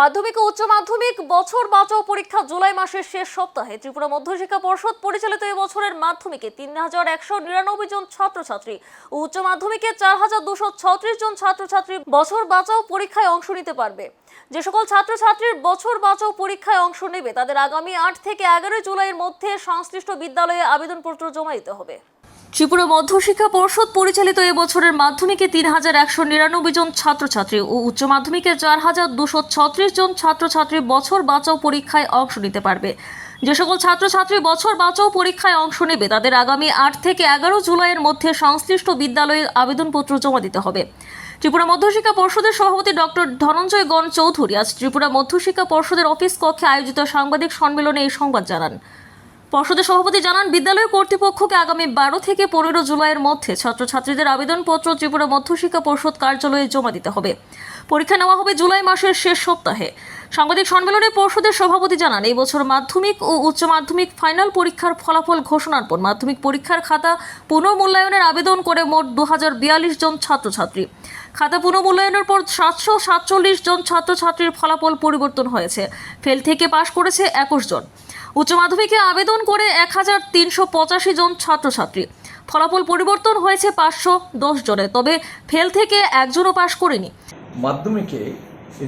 মাধ্যমিক ও উচ্চ মাধ্যমিক, বছর বাঁচাও পরীক্ষা জুলাই মাসের শেষ সপ্তাহে ত্রিপুরা মধ্যশিক্ষা পর্ষদ পরিচালিত এই বছরের মাধ্যমিকে তিন হাজার একশো নিরানব্বই জন ছাত্রছাত্রী ও উচ্চ মাধ্যমিকে চার হাজার দুশো ছত্রিশ জন ছাত্রছাত্রী বছর বাঁচাও পরীক্ষায় অংশ নিতে পারবে। যে সকল ছাত্রছাত্রীর বছর বাঁচাও পরীক্ষায় অংশ নেবে, তাদের আগামী আট থেকে এগারোই জুলাইয়ের মধ্যে সংশ্লিষ্ট বিদ্যালয়ে আবেদনপত্র জমা দিতে হবে। ত্রিপুরা মধ্যশিক্ষা পর্ষদ পরিচালিত এবছরের মাধ্যমিকে তিন হাজার একশো নিরানব্বই জন ছাত্রছাত্রী ও উচ্চ মাধ্যমিকে চার হাজার দুশো ছত্রিশ জন ছাত্রছাত্রী বছর বাঁচাও পরীক্ষায় অংশ নিতে পারবে। যে সকল ছাত্রছাত্রী বছর বাঁচাও পরীক্ষায় অংশ নেবে, তাদের আগামী আট থেকে এগারো জুলাইয়ের মধ্যে সংশ্লিষ্ট বিদ্যালয়ে আবেদনপত্র জমা দিতে হবে। ত্রিপুরা মধ্যশিক্ষা পর্ষদের সভাপতি ডক্টর ধনঞ্জয় গণ চৌধুরী আজ ত্রিপুরা মধ্যশিক্ষা পর্ষদের অফিস কক্ষে আয়োজিত সাংবাদিক সম্মেলনে এই সংবাদ জানান। পর্ষদের সভাপতি জানান, বিদ্যালয় কর্তৃপক্ষকে আগামী বারো থেকে পনেরো জুলাইয়ের মধ্যে ছাত্রছাত্রীদের আবেদনপত্র ত্রিপুরা মধ্যশিক্ষা পর্ষদ কার্যালয়ে জমা দিতে হবে। পরীক্ষা নেওয়া হবে জুলাই মাসের শেষ সপ্তাহে। সাংবাদিক সম্মেলনে পর্ষদের সভাপতি জানান, এই বছর মাধ্যমিক ও উচ্চ মাধ্যমিক ফাইনাল পরীক্ষার ফলাফল ঘোষণার পর মাধ্যমিক পরীক্ষার খাতা পুনর্মূল্যায়নের আবেদন করে মোট দু হাজার বিয়াল্লিশ জন ছাত্রছাত্রী। খাতা পুনর্মূল্যায়নের পর সাতশো সাতচল্লিশ জন ছাত্রছাত্রীর ফলাফল পরিবর্তন হয়েছে। ফেল থেকে পাশ করেছে একুশ জন। উচ্চ মাধ্যমিকে আবেদন করে এক হাজার তিনশো পঁচাশি জন ছাত্রছাত্রী। ফলাফল পরিবর্তন হয়েছে পাঁচশো দশ জনে তবে ফেল থেকে একজনও পাশ করেনি। মাধ্যমিকে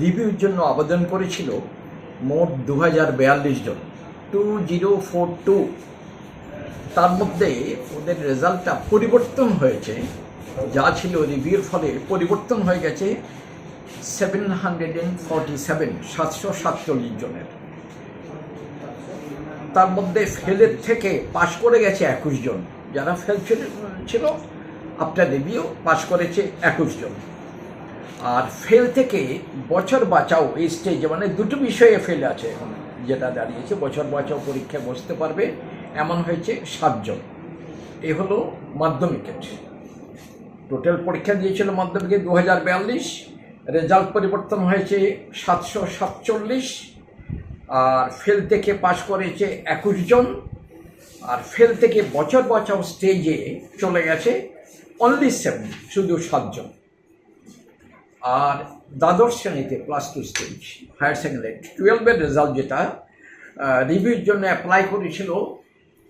রিভিউর জন্য আবেদন করেছিল মোট দু হাজার বিয়াল্লিশ জন। Two zero four two. তার মধ্যে ওদের রেজাল্টটা পরিবর্তন হয়েছে। যা ছিল রিভিউর ফলে পরিবর্তন হয়ে গেছে seven hundred and forty seven, সাতশো সাতচল্লিশ জনের। তার মধ্যে ফেলের থেকে পাশ করে গেছে একুশ জন। যারা ফেল ছিল আফটার রিভিউ পাশ করেছে একুশ জন। আর ফেল থেকে বছর বাঁচাও, এই স্টেজে মানে দুটো বিষয়ে ফেল আছে এখন, যেটা দাঁড়িয়েছে। বছর বাঁচাও পরীক্ষায় বসতে পারবে, এমন হয়েছে সাতজন এ হলো মাধ্যমিকের। টোটাল পরীক্ষা দিয়েছিল মাধ্যমিকে দু হাজার বিয়াল্লিশ রেজাল্ট পরিবর্তন হয়েছে সাতশো সাতচল্লিশ আর ফেল থেকে পাশ করেছে একুশ জন, আর ফেল থেকে বছর বছর স্টেজে চলে গেছে অনলি সেভেন শুধু সাতজন। আর দ্বাদশ শ্রেণীতে plus two stage higher secondary টুয়েলভের রেজাল্ট যেটা রিভিউর জন্য অ্যাপ্লাই করেছিল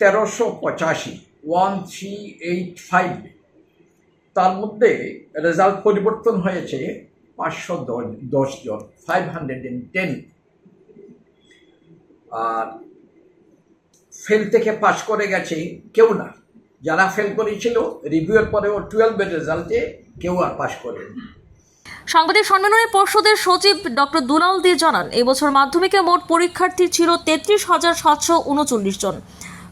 তেরোশো পঁচাশি ওয়ান থ্রি এইট ফাইভ তার মধ্যে রেজাল্ট পরিবর্তন হয়েছে পাঁচশো দশ দশ জন five hundred and ten fail থেকে পাশ করে গেছে কেউ না। যারা ফেল করেছিল রিভিউয়ের পরেও টুয়েলভের রেজাল্টে কেউ আর পাশ করেনি। সাংবাদিক সম্মেলনে পর্ষদের সচিব ডক্টর দুলাল দিয়ে জানান, এবছর মাধ্যমিকে মোট পরীক্ষার্থী ছিল তেত্রিশ হাজার সাতশো উনচল্লিশ জন।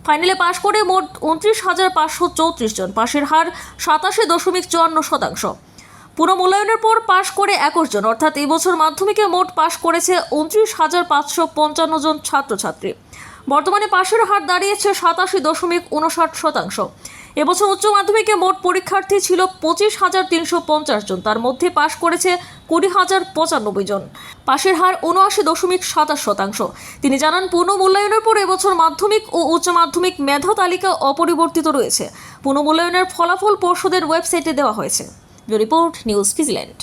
ফাইনালে পাশ করে মোট উনত্রিশ হাজার পাঁচশো চৌত্রিশ জন। পাশের হার সাতাশি দশমিক চুয়ান্ন শতাংশ। পুনঃমূল্যায়নের পর পাশ করে একুশ জন, অর্থাৎ এবছর মাধ্যমিকে মোট পাশ করেছে উনত্রিশ হাজার পাঁচশো পঞ্চান্ন জন ছাত্রছাত্রী। বর্তমানে পাশের হার দাঁড়িয়েছে সাতাশি দশমিক উনষাট শতাংশ। এবছর উচ্চ মাধ্যমিকে মোট পরীক্ষার্থী ছিল পঁচিশ হাজার তিনশো পঞ্চাশ জন, তার মধ্যে পাশ করেছে কুড়ি হাজার পঁচানব্বই জন। পাশের হার উনআশি দশমিক সাতাশ শতাংশ। তিনি জানান পুনঃমূল্যায়নের পর এবছর মাধ্যমিক ও উচ্চ মাধ্যমিক মেধা তালিকা অপরিবর্তিত রয়েছে। পুনঃমূল্যায়নের ফলাফল পর্ষদের ওয়েবসাইটে দেওয়া হয়েছে। Report news ফিজিল্যান্ড